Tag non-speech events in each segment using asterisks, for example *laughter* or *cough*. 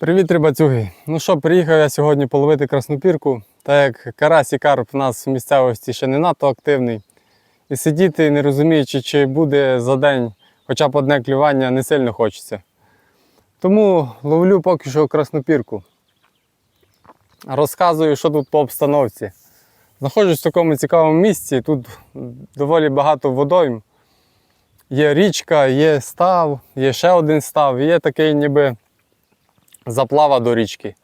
Привіт, рибацюги! Ну що, приїхав я сьогодні половити краснопірку, так як карась і карп у нас в місцевості ще не надто активний. І сидіти, не розуміючи, чи буде за день хоча б одне клювання, не сильно хочеться. Тому ловлю поки що краснопірку. Розказую, що тут по обстановці. Знаходжусь в такому цікавому місці, тут доволі багато водойм. Є річка, є став, є ще один став, є такий ніби заплава до річки.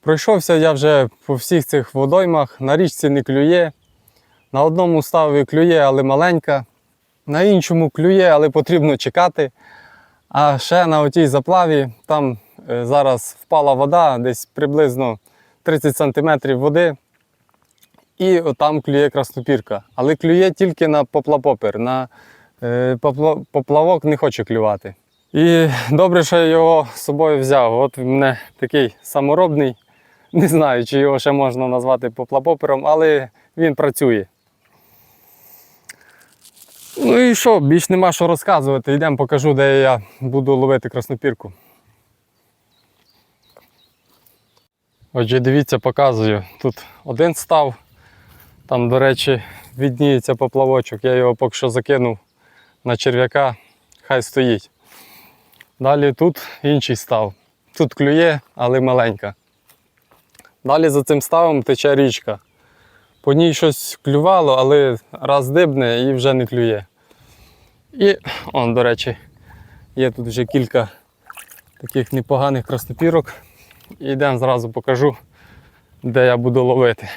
Пройшовся я вже по всіх цих водоймах, на річці не клює. На одному ставі клює, але маленька, на іншому клює, але потрібно чекати. А ще на отій заплаві там е, зараз впала вода, десь приблизно 30 см води. І там клює краснопірка. Але клює тільки на поплапопер. На е, поплавок не хоче клювати. І добре, що я його з собою взяв. От в мене такий саморобний. Не знаю, чи його ще можна назвати поплапопером, але він працює. Ну і що, більш нема що розказувати. Йдемо покажу, де я буду ловити краснопірку. Отже, дивіться, показую. Тут один став. Там, до речі, відніється поплавочок. Я його поки що закинув на черв'яка, хай стоїть. Далі тут інший став. Тут клює, але маленька. Далі за цим ставом тече річка. По ній щось клювало, але раз дибне і вже не клює. І, он, до речі, є тут вже кілька таких непоганих краснопірок. І йдемо зразу покажу, де я буду ловити.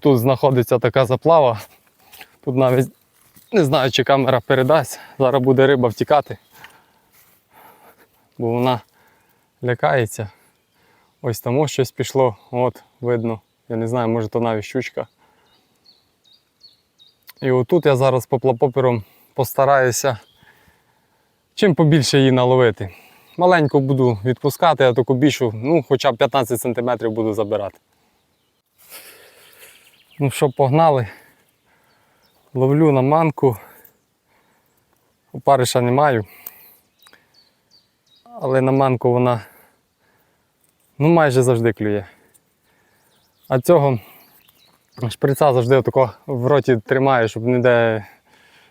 Тут знаходиться така заплава. Тут навіть не знаю, чи камера передасть. Зараз буде риба втікати. Бо вона лякається. Ось там ось щось пішло, от видно. Я не знаю, може то навіть щучка. І отут я зараз поплапопером постараюся чим побільше її наловити. Маленьку буду відпускати, а таку більшу, ну, хоча б 15 см буду забирати. Ну що, погнали. Ловлю на манку. Опариша не маю. Але на манку вона ну, майже завжди клює. А цього шприца завжди отако в роті тримаю, щоб ніде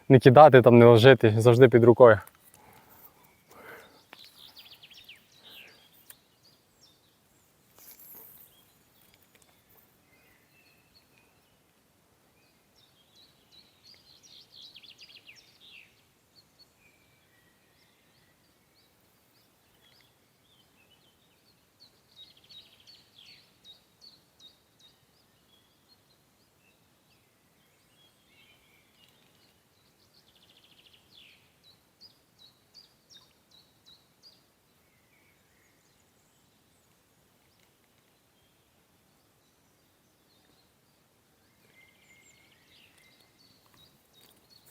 не кидати, там, не ложити, завжди під рукою.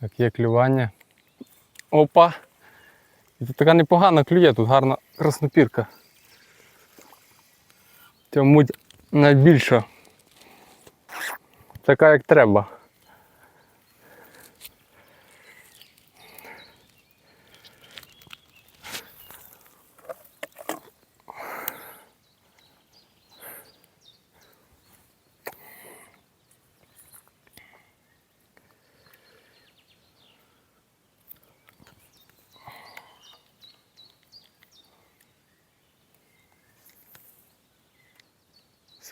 Так, є клювання. Опа! І тут така непогана клює, тут гарна краснопірка. Ця найбільша. Така як треба.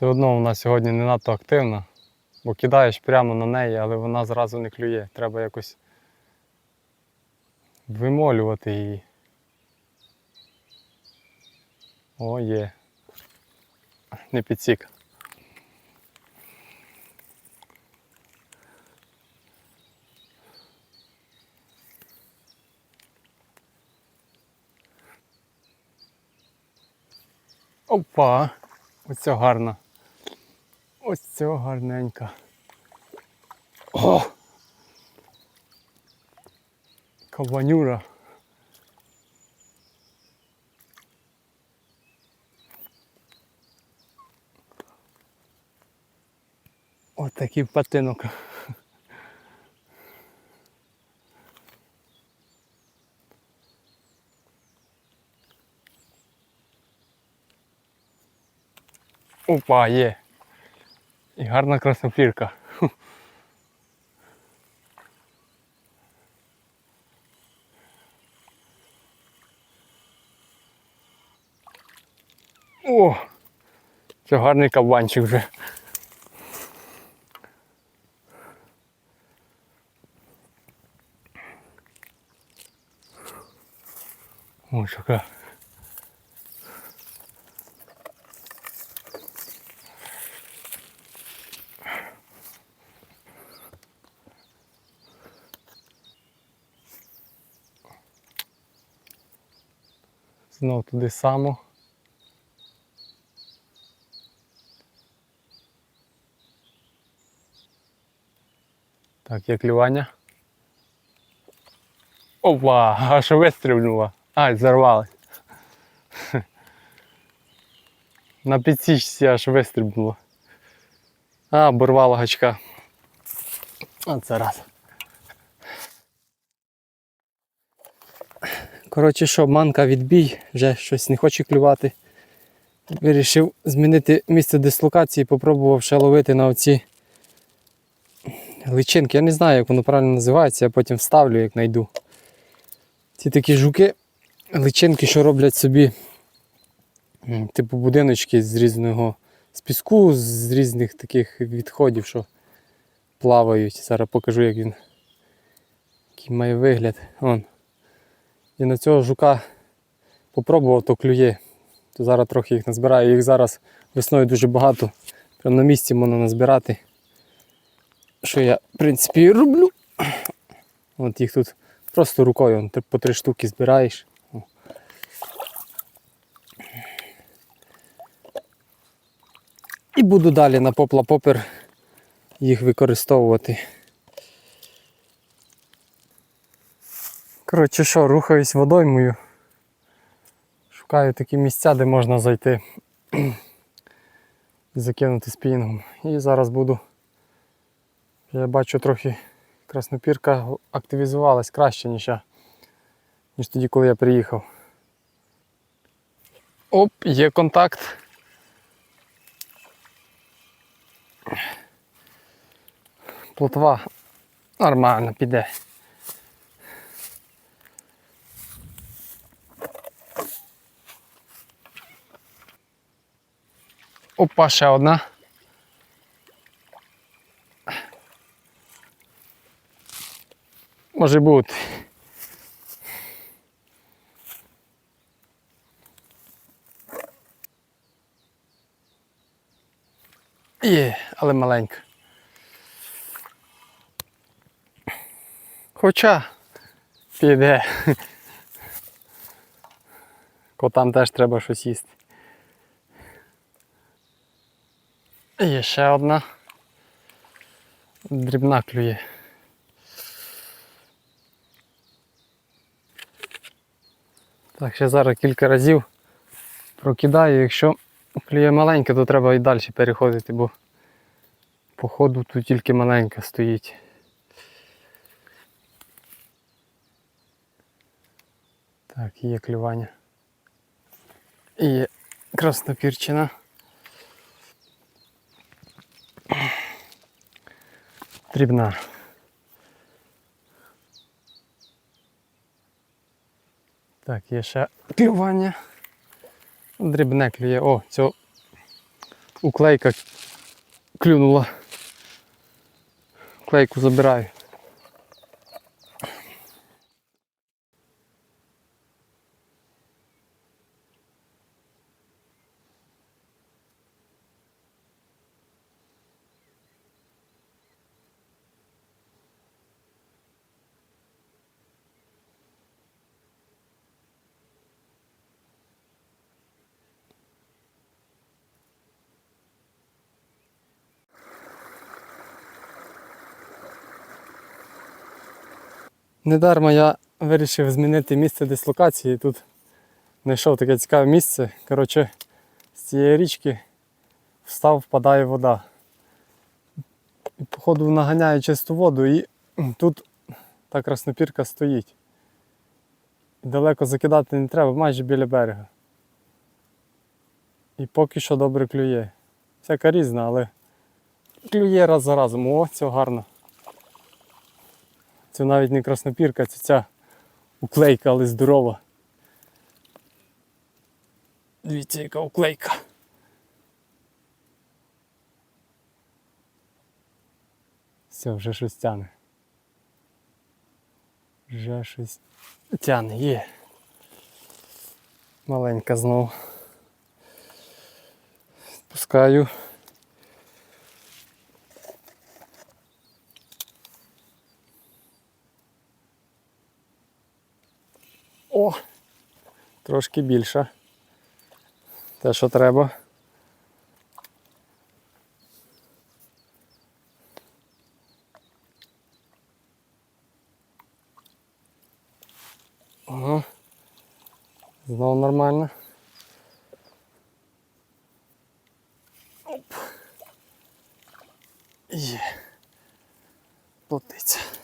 Все одно вона сьогодні не надто активна, бо кидаєш прямо на неї, але вона зразу не клює. Треба якось вимолювати її. О, є. Не підсік. Опа! Оця гарна. Ось цього гарненька. О! Кабанюра. Ось такий патинок. Опа, є. І гарна краснопірка. О! Це гарний кабанчик вже. Ось така. Знов туди само. Так, є клювання. Опа, аж вистрибнула. Ай, зарвалась. *laughs* На підсічці аж вистрибнула. А, оборвала гачка. Оце раз. Коротше, що, манка відбій, вже щось не хоче клювати. Вирішив змінити місце дислокації, попробував ще ловити на оці личинки. Я не знаю, як воно правильно називається, я потім вставлю, як знайду. Ці такі жуки, личинки, що роблять собі типу будиночки з різного з піску, з різних таких відходів, що плавають. Зараз покажу, як він який має вигляд. Вон. І на цього жука попробував, то клює. То зараз трохи їх назбираю. Їх зараз весною дуже багато. Прямо на місці можна назбирати. Що я, в принципі, і роблю. От їх тут просто рукою по три штуки збираєш. І буду далі на попла-попер їх використовувати. Коротше що, рухаюсь водоймою. Шукаю такі місця, де можна зайти і закинути спінгом. І зараз буду. Я бачу трохи краснопірка активізувалась краще, ніж я, ніж тоді, коли я приїхав. Оп, є контакт. Плотва нормально піде. Опа, ще одна. Може бути. Є, але маленька. Хоча піде. Котам теж треба щось їсти. Є ще одна. Дрібна клює. Так, ще зараз кілька разів прокидаю. Якщо клює маленьке, то треба і далі переходити, бо по ходу тут тільки маленька стоїть. Так, є клювання. І є краснопірчина. Дрібна. Так, є ще клювання. Дрібне клює. О, цього уклейка клюнула. Клейку забираю. Недарма я вирішив змінити місце дислокації. Тут знайшов таке цікаве місце. Коротше, з цієї річки встав, впадає вода. І, походу наганяє чисту воду і тут та краснопірка стоїть. І далеко закидати не треба, майже біля берега. І поки що добре клює. всяка різна, але клює раз за разом. О, це гарно. Це навіть не краснопірка, це ця уклейка, але здорова. Дивіться, яка уклейка. Все, вже щось тяне. Вже щось тяне, є. Маленька знову. Пускаю. О! Трошки більше. Те, що треба. Ага. Знову нормально. Оп. Є. Плотиться.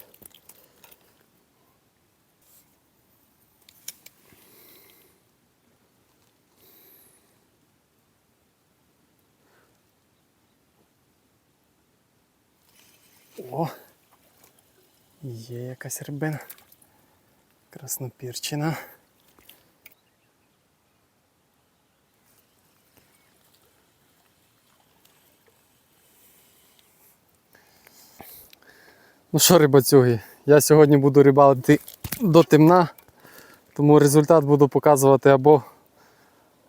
О! Є якась рибина. Краснопірчина. Ну що, рибацюги, я сьогодні буду рибалити до темна, тому результат буду показувати або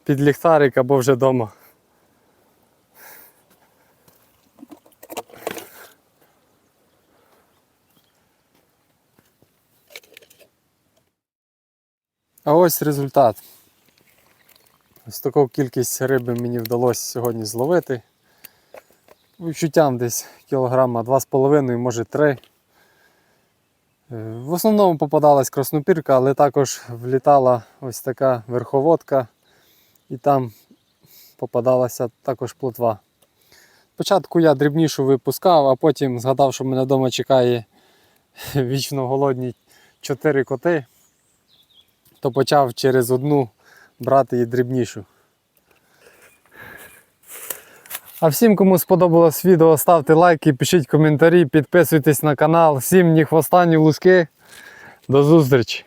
під ліхтарик, або вже вдома. А ось результат. Ось таку кількість риби мені вдалося сьогодні зловити. Відчуттям десь кілограма 2,5, може 3. Е, В основному попадалась краснопірка, але також влітала ось така верховодка і там попадалася також плотва. Спочатку я дрібнішу випускав, а потім згадав, що мене вдома чекає *laughs* вічно голодні 4 коти, то почав через одну брати її дрібнішу. А всім, кому сподобалось відео, ставте лайки, пишіть коментарі, підписуйтесь на канал. Всім ні хвоста, ні луски. До зустрічі!